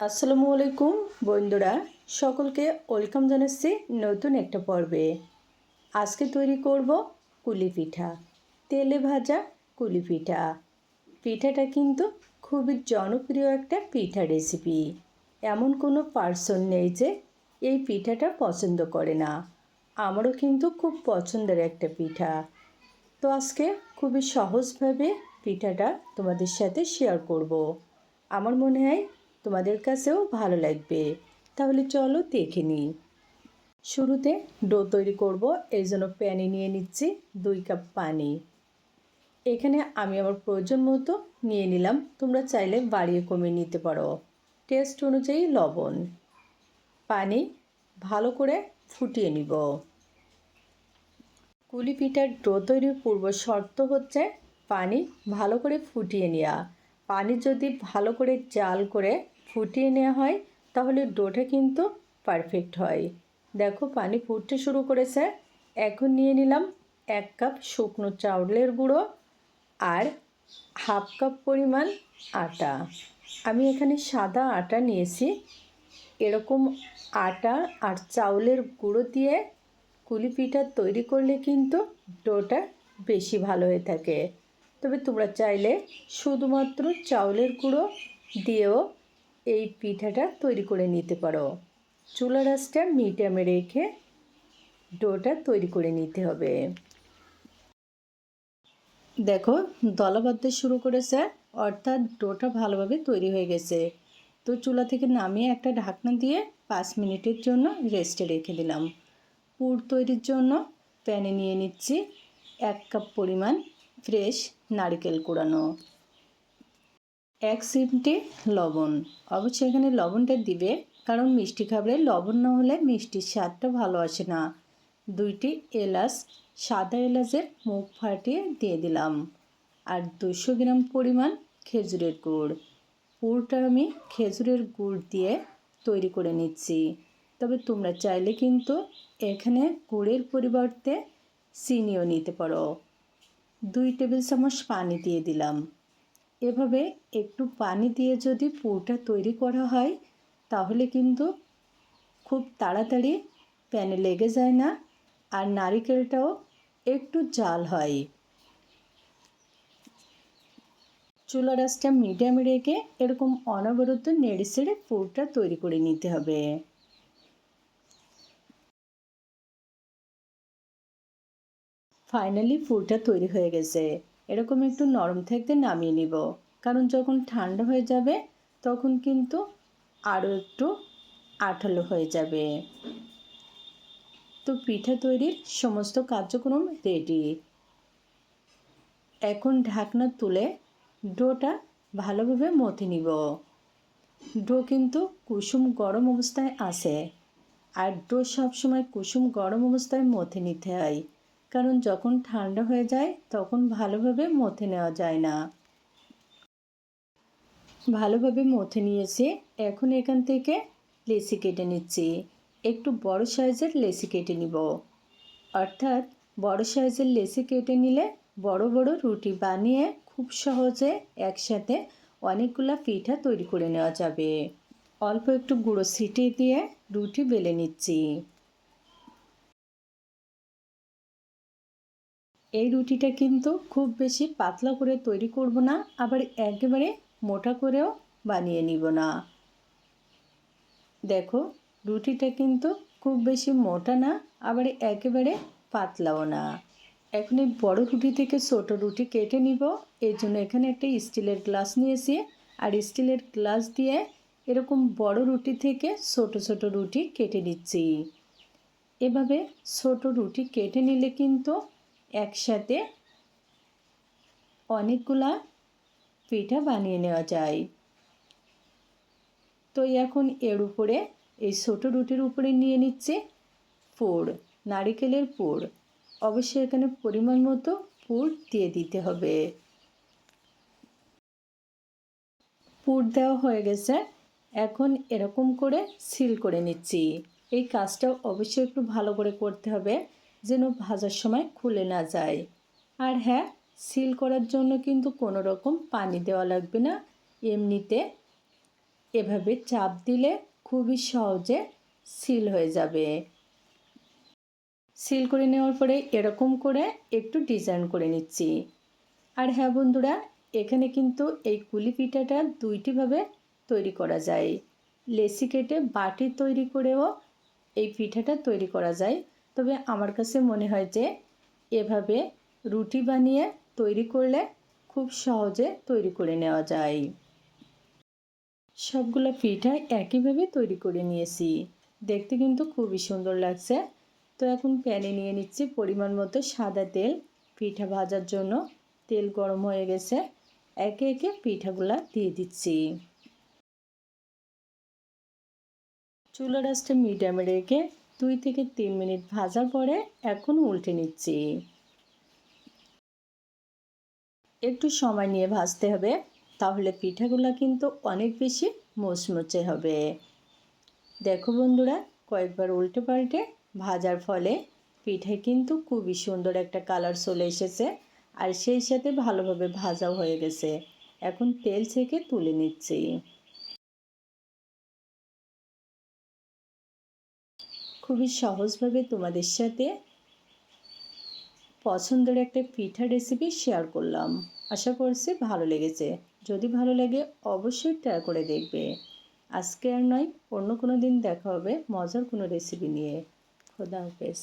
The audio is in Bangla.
আসসালামু আলাইকুম বন্ধুরা, সকলকে ওয়েলকাম জানাচ্ছি নতুন একটা পর্বে। আজকে তৈরি করব কুলি পিঠা, তেলে ভাজা কুলি পিঠা। পিঠাটা কিন্তু খুবই জনপ্রিয় একটা পিঠা রেসিপি এমন কোনো পার্সন নেই যে এই পিঠাটা পছন্দ করে না। আমারও কিন্তু খুব পছন্দের একটা পিঠা। তো আজকে খুবই সহজভাবে পিঠাটা তোমাদের সাথে শেয়ার করব। আমার মনে হয় তোমাদের কাছেও ভালো লাগবে। তাহলে চলো দেখে নিই। শুরুতে ডো তৈরি করব। এই জন্য প্যানে নিয়ে নিচ্ছি দুই কাপ পানি। এখানে আমি আমার প্রয়োজন মতো নিয়ে নিলাম। তোমরা চাইলে বাড়িয়ে কমিয়ে নিতে পারো। টেস্ট অনুযায়ী লবণ। পানি ভালো করে ফুটিয়ে নিব। কুলি পিঠার ডো তৈরির পূর্ব শর্ত হচ্ছে পানি ভালো করে ফুটিয়ে নেওয়া। পানি যদি ভালো করে জাল করে ফুটিয়ে নেওয়া হয়, তাহলে ডোটা কিন্তু পারফেক্ট হয়। দেখো, পানি ফুটতে শুরু করেছে। এখন নিয়ে নিলাম এক কাপ শুকনো চাউলের গুঁড়ো আর হাফ কাপ পরিমাণ আটা। আমি এখানে সাদা আটা নিয়েছি। এরকম আটা আর চাউলের গুঁড়ো দিয়ে কুলি পিঠা তৈরি করলে কিন্তু ডোটা বেশি ভালো হয়ে থাকে। তবে তোমরা চাইলে শুধুমাত্র চাউলের গুঁড়ো দিয়েও এই পিঠাটা তৈরি করে নিতে পারো। চুলা রাসটা মিডিয়ামে রেখে ডোটা তৈরি করে নিতে হবে। দেখো, দলা বাঁধতে শুরু করেছে, অর্থাৎ ডোটা ভালোভাবে তৈরি হয়ে গেছে। তো চুলা থেকে নামিয়ে একটা ঢাকনা দিয়ে পাঁচ মিনিটের জন্য রেস্টে রেখে দিলাম। পুর তৈরির জন্য প্যানে নিয়ে নিচ্ছি এক কাপ পরিমাণ ফ্রেশ নারকেল কোড়ানো। এক সিমটি লবণ। অবশ্যই এখানে লবণটা দিবে, কারণ মিষ্টি খাবারে লবণ না হলে মিষ্টির স্বাদটা ভালো আসে না। দুইটি এলাচ, সাদা এলাচের মুখ ফাটিয়ে দিয়ে দিলাম। আর দুশো গ্রাম পরিমাণ খেজুরের গুড়। পুরটা আমি খেজুরের গুড় দিয়ে তৈরি করে নিচ্ছি। তবে তোমরা চাইলে কিন্তু এখানে গুড়ের পরিবর্তে চিনিও নিতে পারো। দুই টেবিল চামচ পানি দিয়ে দিলাম। এভাবে একটু পানি দিয়ে যদি পুরটা তৈরি করা হয়, তাহলে কিন্তু খুব তাড়াতাড়ি প্যানে লেগে যায় না আর নারিকেলটাও একটু জাল হয়। চুলা রাসটা মিডিয়ামে রেখে এরকম অনবরত নেড়ে ছেড়ে পুরটা তৈরি করে নিতে হবে। ফাইনালি ফুলটা তৈরি হয়ে গেছে। এরকম একটু নরম থাকতে নামিয়ে নিব। কারণ যখন ঠান্ডা হয়ে যাবে, তখন কিন্তু আরও একটু আঠালো হয়ে যাবে। তো পিঠা তৈরির সমস্ত কার্যক্রম রেডি এখন ঢাকনা তুলে ডোটা ভালোভাবে মথে নিব। ডো কিন্তু কুসুম গরম অবস্থায় আসে। আর ডো সবসময় কুসুম গরম অবস্থায় মথে নিতে হয়। কারণ যখন ঠান্ডা হয়ে যায়, তখন ভালোভাবে মথে নেওয়া যায় না। ভালোভাবে মথে নিয়েছি। এখন এখান থেকে লেসি কেটে নিচ্ছি। একটু বড় সাইজের লেসি কেটে নিব। অর্থাৎ বড় সাইজের লেসি কেটে নিলে বড় বড় রুটি বানিয়ে খুব সহজে একসাথে অনেকগুলা পিঠা তৈরি করে নেওয়া যাবে। অল্প একটু গুঁড়ো ছিটিয়ে দিয়ে রুটি বেলে নিচ্ছি। এই রুটিটা কিন্তু খুব বেশি পাতলা করে তৈরি করব না, আবার একেবারে মোটা করেও বানিয়ে নিব না। দেখো, রুটিটা কিন্তু খুব বেশি মোটা না, আবার একেবারে পাতলাও না। এখন এই বড়ো রুটি থেকে ছোট রুটি কেটে নিব। এর জন্য এখানে একটা স্টিলের গ্লাস নিয়েছি। আর স্টিলের গ্লাস দিয়ে এরকম বড় রুটি থেকে ছোট ছোট রুটি কেটে নিচ্ছি। এভাবে ছোট রুটি কেটে নিলে কিন্তু একসাথে অনেকগুলা পিঠা বানিয়ে নেওয়া যায়। তো এখন এর উপরে এই ছোটো রুটির উপরে নিয়ে নিচ্ছে পুর, নারিকেলের পুর। অবশ্যই এখানে পরিমাণ মতো পুর দিয়ে দিতে হবে। পুর দেওয়া হয়ে গেছে। এখন এরকম করে সিল করে নিচ্ছি। এই কাজটা অবশ্যই একটু ভালো করে করতে হবে। যেন ভাজার সময় খুলে না যায়। আর হ্যাঁ সিল করার জন্য কিন্তু কোনো রকম পানি দেওয়া লাগবে না। এমনিতে এভাবে চাপ দিলে খুবই সহজে সিল হয়ে যাবে। সিল করে নেওয়ার পরে এরকম করে একটু ডিজাইন করে নিচ্ছি। আর হ্যাঁ বন্ধুরা, এখানে কিন্তু এই কুলি পিঠাটা দুইটিভাবে তৈরি করা যায়। লেসি কেটে বাটি তৈরি করেও এই পিঠাটা তৈরি করা যায়। তবে আমার কাছে মনে হয় যে এভাবে রুটি বানিয়ে তৈরি করলে খুব সহজে তৈরি করে নেওয়া যায়। সবগুলো পিঠা একইভাবে তৈরি করে নিয়েছি। দেখতে কিন্তু খুবই সুন্দর লাগছে। তো এখন প্যানে নিয়ে নিচ্ছি পরিমাণ মতো সাদা তেল। পিঠা ভাজার জন্য তেল গরম হয়ে গেছে। একে একে পিঠাগুলা দিয়ে দিচ্ছি। চুলা রাসটা মিডিয়ামে রেখে দুই থেকে তিন মিনিট ভাজার পরে এখন উল্টে নিচ্ছি। একটু সময় নিয়ে ভাজতে হবে, তাহলে পিঠাগুলো কিন্তু অনেক বেশি মুচমুচে হবে। দেখো বন্ধুরা, কয়েকবার উল্টে পাল্টে ভাজার ফলে পিঠে কিন্তু খুবই সুন্দর একটা কালার চলে এসেছে আর সেই সাথে ভালোভাবে ভাজাও হয়ে গেছে। এখন তেল ছেঁকে তুলে নিচ্ছি। খুবই সহজভাবে তোমাদের সাথে পছন্দের একটা পিঠা রেসিপি শেয়ার করলাম। আশা করছি ভালো লেগেছে। যদি ভালো লাগে অবশ্যই ট্রাই করে দেখবে। আজকে আর নয়, অন্য কোনো দিন দেখা হবে মজার কোনো রেসিপি নিয়ে। খোদা হাফেজ।